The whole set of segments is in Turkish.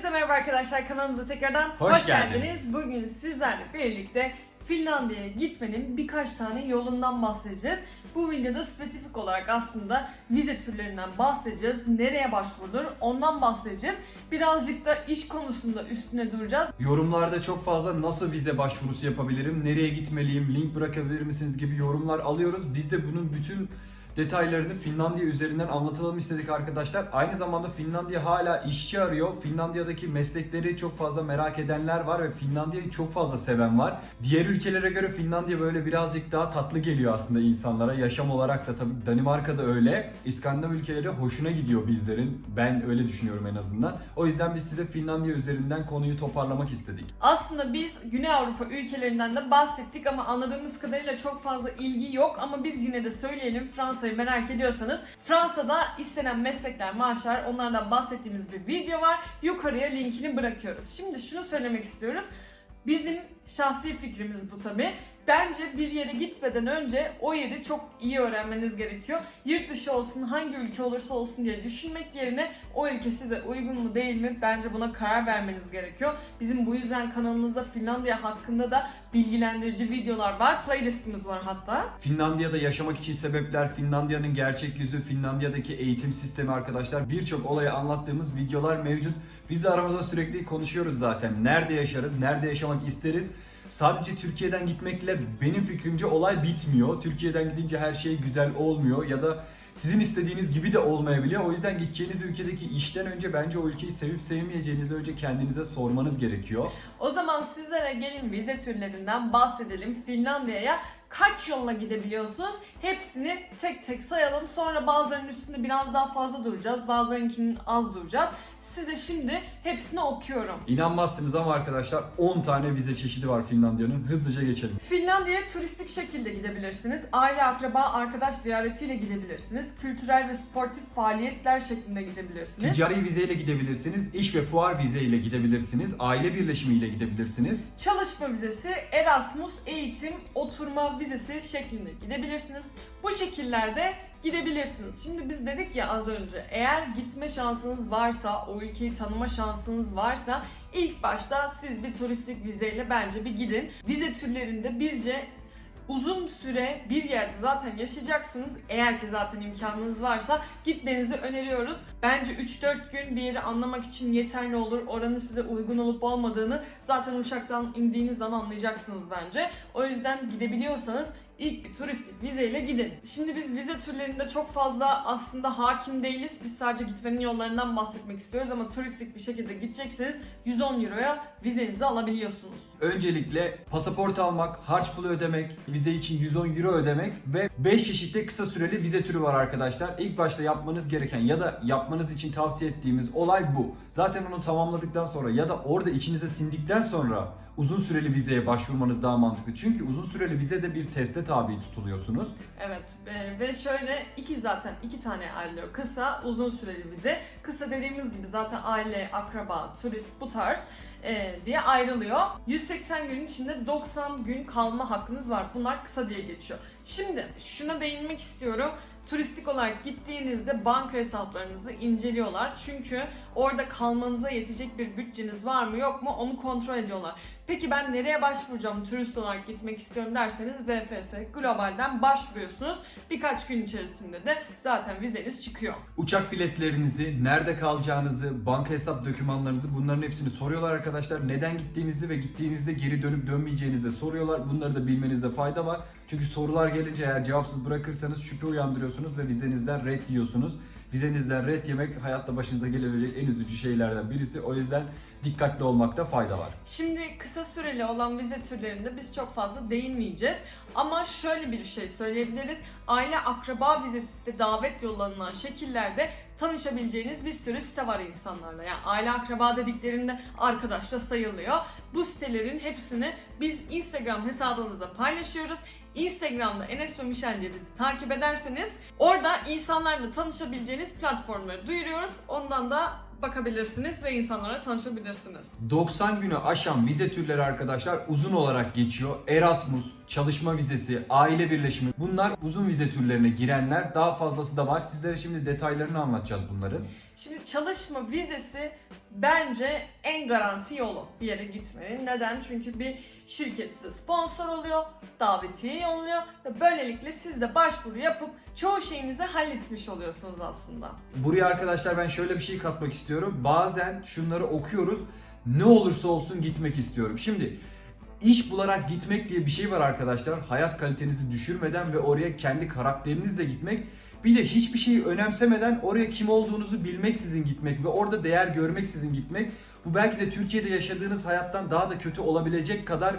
Hepinize merhaba arkadaşlar kanalımıza tekrardan Hoş geldiniz. Bugün sizlerle birlikte Finlandiya'ya gitmenin birkaç tane yolundan bahsedeceğiz. Bu videoda spesifik olarak aslında vize türlerinden bahsedeceğiz. Nereye başvurulur ondan bahsedeceğiz. Birazcık da iş konusunda üstüne duracağız. Yorumlarda çok fazla nasıl vize başvurusu yapabilirim, nereye gitmeliyim, link bırakabilir misiniz gibi yorumlar alıyoruz. Biz de bunun bütün detaylarını Finlandiya üzerinden anlatalım istedik arkadaşlar. Aynı zamanda Finlandiya hala işçi arıyor. Finlandiya'daki meslekleri çok fazla merak edenler var ve Finlandiya'yı çok fazla seven var. Diğer ülkelere göre Finlandiya böyle birazcık daha tatlı geliyor aslında insanlara. Yaşam olarak da tabii Danimarka'da öyle. İskandinav ülkeleri hoşuna gidiyor bizlerin. Ben öyle düşünüyorum en azından. O yüzden biz size Finlandiya üzerinden konuyu toparlamak istedik. Aslında biz Güney Avrupa ülkelerinden de bahsettik ama anladığımız kadarıyla çok fazla ilgi yok ama biz yine de söyleyelim Fransa'yı merak ediyorsanız Fransa'da istenen meslekler, maaşlar onlardan bahsettiğimiz bir video var. Yukarıya linkini bırakıyoruz. Şimdi şunu söylemek istiyoruz. Bizim şahsi fikrimiz bu tabi. Bence bir yere gitmeden önce o yeri çok iyi öğrenmeniz gerekiyor. Yurt dışı olsun, hangi ülke olursa olsun diye düşünmek yerine o ülke size uygun mu değil mi bence buna karar vermeniz gerekiyor. Bizim bu yüzden kanalımızda Finlandiya hakkında da bilgilendirici videolar var. Playlistimiz var hatta. Finlandiya'da yaşamak için sebepler, Finlandiya'nın gerçek yüzü, Finlandiya'daki eğitim sistemi arkadaşlar birçok olayı anlattığımız videolar mevcut. Biz de aramızda sürekli konuşuyoruz zaten. Nerede yaşarız, nerede yaşamak isteriz. Sadece Türkiye'den gitmekle benim fikrimce olay bitmiyor. Türkiye'den gidince her şey güzel olmuyor ya da sizin istediğiniz gibi de olmayabiliyor. O yüzden gideceğiniz ülkedeki işten önce bence o ülkeyi sevip sevmeyeceğinizi önce kendinize sormanız gerekiyor. O zaman sizlere gelin vize türlerinden bahsedelim. Finlandiya'ya kaç yolla gidebiliyorsunuz? Hepsini tek tek sayalım. Sonra bazılarının üstünde biraz daha fazla duracağız. Bazılarınkinin az duracağız. Size şimdi hepsini okuyorum. İnanmazsınız ama arkadaşlar 10 tane vize çeşidi var Finlandiya'nın. Hızlıca geçelim. Finlandiya'ya turistik şekilde gidebilirsiniz. Aile, akraba, arkadaş ziyaretiyle gidebilirsiniz. Kültürel ve sportif faaliyetler şeklinde gidebilirsiniz. Ticari vizeyle gidebilirsiniz, iş ve fuar vizeyle gidebilirsiniz, aile birleşimiyle gidebilirsiniz. Çalışma vizesi, Erasmus, eğitim, oturma vizesi şeklinde gidebilirsiniz. Bu şekillerde gidebilirsiniz. Şimdi biz dedik ya az önce eğer gitme şansınız varsa, o ülkeyi tanıma şansınız varsa ilk başta siz bir turistik vizeyle bence bir gidin. Vize türlerinde bizce uzun süre bir yerde zaten yaşayacaksınız. Eğer ki zaten imkanınız varsa gitmenizi öneriyoruz. Bence 3-4 gün bir yeri anlamak için yeterli olur. Oranın size uygun olup olmadığını zaten uçaktan indiğiniz an anlayacaksınız bence. O yüzden gidebiliyorsanız ilk bir turistik vizeyle gidin. Şimdi biz vize türlerinde çok fazla aslında hakim değiliz. Biz sadece gitmenin yollarından bahsetmek istiyoruz ama turistik bir şekilde gidecekseniz 110 euroya vizenizi alabiliyorsunuz. Öncelikle pasaport almak, harç pulu ödemek, vize için 110 euro ödemek ve 5 çeşitli kısa süreli vize türü var arkadaşlar. İlk başta yapmanız gereken ya da yapmanız için tavsiye ettiğimiz olay bu. Zaten onu tamamladıktan sonra ya da orada içinize sindikten sonra uzun süreli vizeye başvurmanız daha mantıklı. Çünkü uzun süreli vizede bir teste tabi tutuluyorsunuz. Evet e, ve şöyle iki zaten iki tane ayrılıyor. Kısa, uzun süreli vize. Kısa dediğimiz gibi zaten aile, akraba, turist bu tarz e, diye ayrılıyor. 180 gün içinde 90 gün kalma hakkınız var. Bunlar kısa diye geçiyor. Şimdi şuna değinmek istiyorum. Turistik olarak gittiğinizde banka hesaplarınızı inceliyorlar. Çünkü orada kalmanıza yetecek bir bütçeniz var mı yok mu onu kontrol ediyorlar. Peki ben nereye başvuracağım turist olarak gitmek istiyorum derseniz VFS Global'den başvuruyorsunuz. Birkaç gün içerisinde de zaten vizeniz çıkıyor. Uçak biletlerinizi, nerede kalacağınızı, banka hesap dokümanlarınızı bunların hepsini soruyorlar arkadaşlar. Neden gittiğinizi ve gittiğinizde geri dönüp dönmeyeceğinizi de soruyorlar. Bunları da bilmenizde fayda var. Çünkü sorular gelince eğer cevapsız bırakırsanız şüphe uyandırıyorsunuz ve vizenizden red yiyorsunuz. Vizenizden red yemek hayatta başınıza gelebilecek en üzücü şeylerden birisi. O yüzden dikkatli olmakta fayda var. Şimdi kısa süreli olan vize türlerinde biz çok fazla değinmeyeceğiz. Ama şöyle bir şey söyleyebiliriz. Aile akraba vizesinde davet yollanılan şekillerde tanışabileceğiniz bir sürü site var insanlarla. Yani aile akraba dediklerinde arkadaş da sayılıyor. Bu sitelerin hepsini biz Instagram hesabımızda paylaşıyoruz. Instagram'da Enes ve Michel diye bizi takip ederseniz orada insanlarla tanışabileceğiniz platformları duyuruyoruz. Ondan da bakabilirsiniz ve insanlara tanışabilirsiniz. 90 günü aşan vize türleri arkadaşlar uzun olarak geçiyor. Erasmus, çalışma vizesi, aile birleşimi bunlar uzun vize türlerine girenler. Daha fazlası da var. Sizlere şimdi detaylarını anlatacağız bunların. Şimdi çalışma vizesi bence en garanti yolu bir yere gitmenin. Neden? Çünkü bir şirket size sponsor oluyor, davetiye yolluyor ve böylelikle siz de başvuru yapıp çoğu şeyinizi halletmiş oluyorsunuz aslında. Buraya arkadaşlar ben şöyle bir şey katmak istiyorum. Bazen şunları okuyoruz. Ne olursa olsun gitmek istiyorum. Şimdi iş bularak gitmek diye bir şey var arkadaşlar. Hayat kalitenizi düşürmeden ve oraya kendi karakterinizle gitmek. Bir de hiçbir şeyi önemsemeden oraya kim olduğunuzu bilmeksizin gitmek ve orada değer görmeksizin gitmek. Bu belki de Türkiye'de yaşadığınız hayattan daha da kötü olabilecek kadar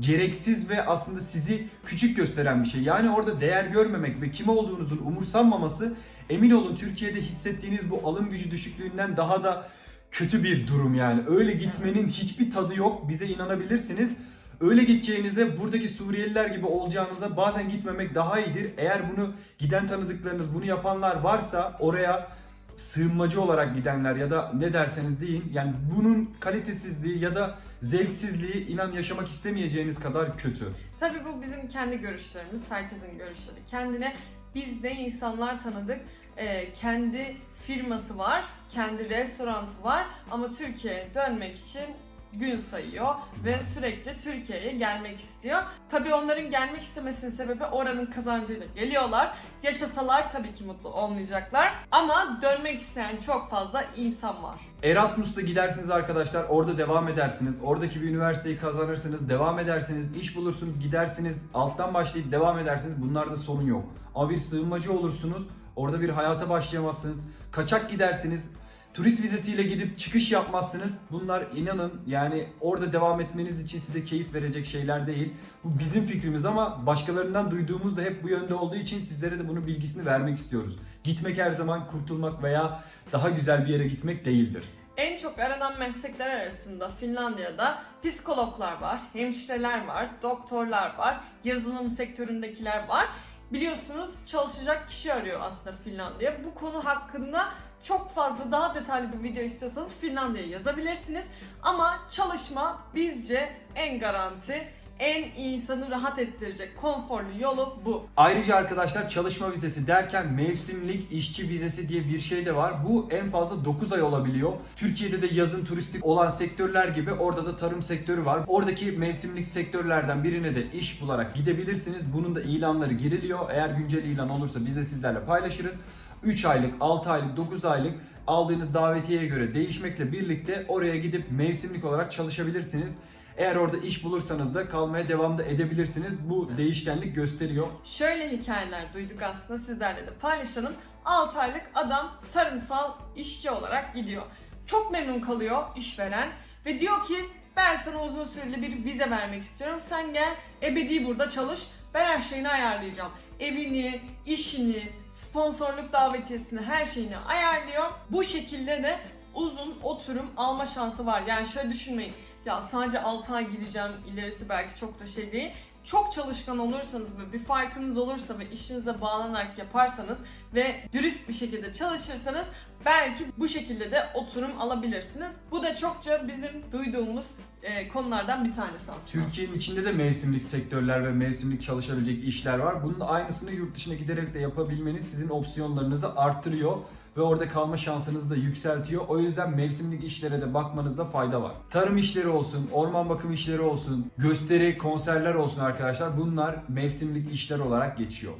gereksiz ve aslında sizi küçük gösteren bir şey. Yani orada değer görmemek ve kim olduğunuzun umursanmaması emin olun Türkiye'de hissettiğiniz bu alım gücü düşüklüğünden daha da kötü bir durum yani. Öyle gitmenin hiçbir tadı yok. Bize inanabilirsiniz. Öyle gideceğinize buradaki Suriyeliler gibi olacağınıza bazen gitmemek daha iyidir. Eğer bunu giden tanıdıklarınız, bunu yapanlar varsa oraya sığınmacı olarak gidenler ya da ne derseniz deyin yani bunun kalitesizliği ya da zevksizliği inan yaşamak istemeyeceğiniz kadar kötü. Tabii bu bizim kendi görüşlerimiz, herkesin görüşleri kendine. Biz de insanlar tanıdık, Ee, kendi firması var, kendi restoranı var ama Türkiye'ye dönmek için gün sayıyor ve sürekli Türkiye'ye gelmek istiyor. Tabii onların gelmek istemesinin sebebi oranın kazancıyla geliyorlar. Yaşasalar tabii ki mutlu olmayacaklar ama dönmek isteyen çok fazla insan var. Erasmus'ta gidersiniz arkadaşlar orada devam edersiniz. Oradaki bir üniversiteyi kazanırsınız, devam edersiniz, iş bulursunuz, gidersiniz, alttan başlayıp devam edersiniz. Bunlarda sorun yok. Ama bir sığınmacı olursunuz, orada bir hayata başlayamazsınız. Kaçak gidersiniz, turist vizesiyle gidip çıkış yapmazsınız. Bunlar inanın yani orada devam etmeniz için size keyif verecek şeyler değil. Bu bizim fikrimiz ama başkalarından duyduğumuz da hep bu yönde olduğu için sizlere de bunun bilgisini vermek istiyoruz. Gitmek her zaman kurtulmak veya daha güzel bir yere gitmek değildir. En çok aranan meslekler arasında Finlandiya'da psikologlar var, hemşireler var, doktorlar var, yazılım sektöründekiler var. Biliyorsunuz çalışacak kişi arıyor aslında Finlandiya. Bu konu hakkında çok fazla daha detaylı bir video istiyorsanız Finlandiya'ya yazabilirsiniz. Ama çalışma bizce en garanti, en insanı rahat ettirecek konforlu yolu bu. Ayrıca arkadaşlar çalışma vizesi derken mevsimlik işçi vizesi diye bir şey de var. Bu en fazla 9 ay olabiliyor. Türkiye'de de yazın turistik olan sektörler gibi orada da tarım sektörü var. Oradaki mevsimlik sektörlerden birine de iş bularak gidebilirsiniz. Bunun da ilanları giriliyor. Eğer güncel ilan olursa biz de sizlerle paylaşırız. 3 aylık, 6 aylık, 9 aylık aldığınız davetiyeye göre değişmekle birlikte oraya gidip mevsimlik olarak çalışabilirsiniz. Eğer orada iş bulursanız da kalmaya devam da edebilirsiniz. Bu değişkenlik gösteriyor. Şöyle hikayeler duyduk aslında sizlerle de paylaşalım. 6 aylık adam tarımsal işçi olarak gidiyor. Çok memnun kalıyor işveren ve diyor ki ben sana uzun süreli bir vize vermek istiyorum. Sen gel ebedi burada çalış. Ben her şeyini ayarlayacağım. Evini, işini, sponsorluk davetiyesini her şeyini ayarlıyor. Bu şekilde de uzun oturum alma şansı var. Yani şöyle düşünmeyin. Ya sadece 6 ay gideceğim ilerisi belki çok da şey değil çok çalışkan olursanız ve bir farkınız olursa ve işinize bağlanarak yaparsanız ve dürüst bir şekilde çalışırsanız belki bu şekilde de oturum alabilirsiniz. Bu da çokça bizim duyduğumuz e, konulardan bir tanesi aslında. Türkiye'nin içinde de mevsimlik sektörler ve mevsimlik çalışabilecek işler var. Bunun aynısını yurt dışına giderek de yapabilmeniz sizin opsiyonlarınızı arttırıyor ve orada kalma şansınızı da yükseltiyor. O yüzden mevsimlik işlere de bakmanızda fayda var. Tarım işleri olsun, orman bakım işleri olsun, gösteri, konserler olsun arkadaşlar. Bunlar mevsimlik işler olarak geçiyor.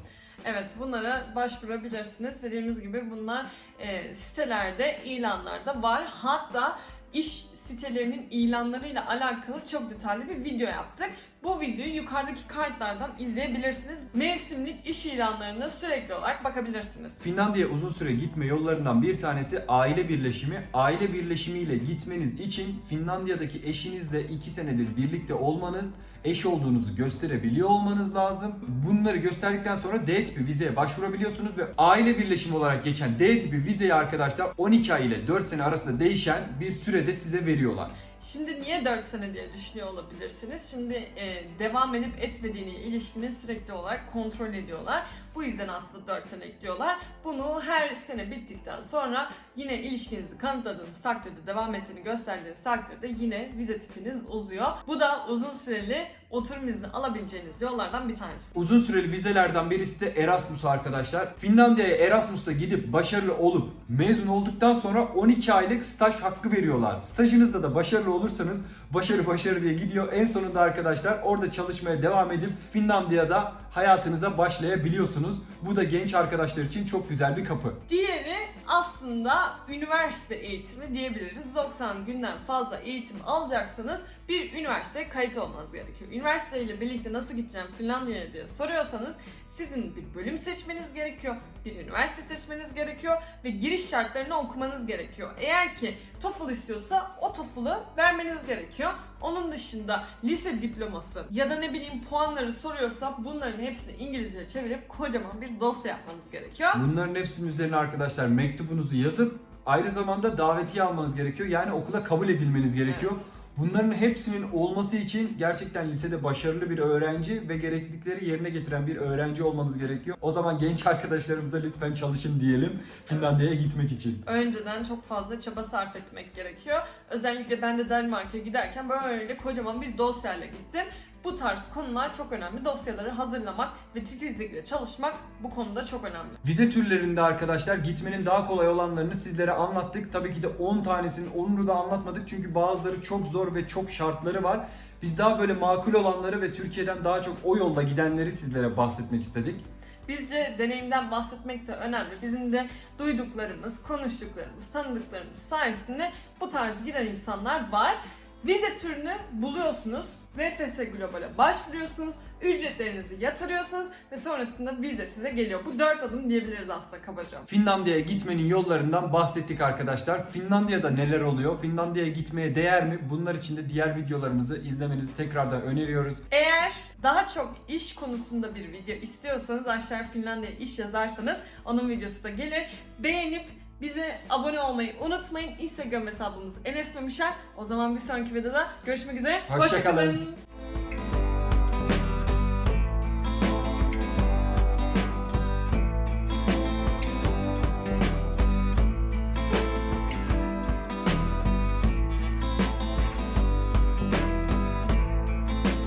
Evet bunlara başvurabilirsiniz. Dediğimiz gibi bunlar e, sitelerde, ilanlarda var. Hatta iş sitelerinin ilanlarıyla alakalı çok detaylı bir video yaptık. Bu videoyu yukarıdaki kartlardan izleyebilirsiniz. Mevsimlik iş ilanlarına sürekli olarak bakabilirsiniz. Finlandiya uzun süre gitme yollarından bir tanesi aile birleşimi. Aile birleşimiyle gitmeniz için Finlandiya'daki eşinizle 2 senedir birlikte olmanız, eş olduğunuzu gösterebiliyor olmanız lazım. Bunları gösterdikten sonra D tipi vizeye başvurabiliyorsunuz ve aile birleşimi olarak geçen D tipi vizeyi arkadaşlar 12 ay ile 4 sene arasında değişen bir sürede size veriyorlar. Şimdi niye 4 sene diye düşünüyor olabilirsiniz. Şimdi e, devam edip etmediğini ilişkini sürekli olarak kontrol ediyorlar. Bu yüzden aslında 4 sene ekliyorlar. Bunu her sene bittikten sonra yine ilişkinizi kanıtladığınız takdirde, devam ettiğini gösterdiğiniz takdirde yine vize tipiniz uzuyor. Bu da uzun süreli oturum izni alabileceğiniz yollardan bir tanesi. Uzun süreli vizelerden birisi de Erasmus arkadaşlar. Finlandiya'ya Erasmus'ta gidip başarılı olup mezun olduktan sonra 12 aylık staj hakkı veriyorlar. Stajınızda da başarılı olursanız başarı başarı diye gidiyor. En sonunda arkadaşlar orada çalışmaya devam edip Finlandiya'da hayatınıza başlayabiliyorsunuz. Bu da genç arkadaşlar için çok güzel bir kapı. Diğeri aslında üniversite eğitimi diyebiliriz. 90 günden fazla eğitim alacaksanız bir üniversiteye kayıt olmanız gerekiyor. Üniversite ile birlikte nasıl gideceğim Finlandiya'ya diye soruyorsanız sizin bir bölüm seçmeniz gerekiyor, bir üniversite seçmeniz gerekiyor ve giriş şartlarını okumanız gerekiyor. Eğer ki TOEFL istiyorsa o TOEFL'ı vermeniz gerekiyor. Onun dışında lise diploması ya da ne bileyim puanları soruyorsa bunların hepsini İngilizce çevirip kocaman bir dosya yapmanız gerekiyor. Bunların hepsinin üzerine arkadaşlar mektubunuzu yazıp aynı zamanda davetiye almanız gerekiyor. Yani okula kabul edilmeniz gerekiyor. Evet. Bunların hepsinin olması için gerçekten lisede başarılı bir öğrenci ve gereklilikleri yerine getiren bir öğrenci olmanız gerekiyor. O zaman genç arkadaşlarımıza lütfen çalışın diyelim Finlandiya'ya gitmek için. önceden çok fazla çaba sarf etmek gerekiyor. Özellikle ben de Danimarka'ya giderken böyle kocaman bir dosyayla gittim. Bu tarz konular çok önemli. Dosyaları hazırlamak ve titizlikle çalışmak bu konuda çok önemli. Vize türlerinde arkadaşlar gitmenin daha kolay olanlarını sizlere anlattık. Tabii ki de 10 tanesinin 10'unu da anlatmadık çünkü bazıları çok zor ve çok şartları var. Biz daha böyle makul olanları ve Türkiye'den daha çok o yolla gidenleri sizlere bahsetmek istedik. Bizce deneyimden bahsetmek de önemli. Bizim de duyduklarımız, konuştuklarımız, tanıdıklarımız sayesinde bu tarz giden insanlar var. Vize türünü buluyorsunuz. VFS Global'e başvuruyorsunuz. Ücretlerinizi yatırıyorsunuz ve sonrasında vize size geliyor. Bu dört adım diyebiliriz aslında kabaca. Finlandiya'ya gitmenin yollarından bahsettik arkadaşlar. Finlandiya'da neler oluyor? Finlandiya'ya gitmeye değer mi? Bunlar için de diğer videolarımızı izlemenizi tekrardan öneriyoruz. Eğer daha çok iş konusunda bir video istiyorsanız aşağıya Finlandiya iş yazarsanız onun videosu da gelir. Beğenip bize abone olmayı unutmayın. Instagram hesabımız Enes Memişer. O zaman bir sonraki videoda görüşmek üzere. Hoşça kalın. kalın.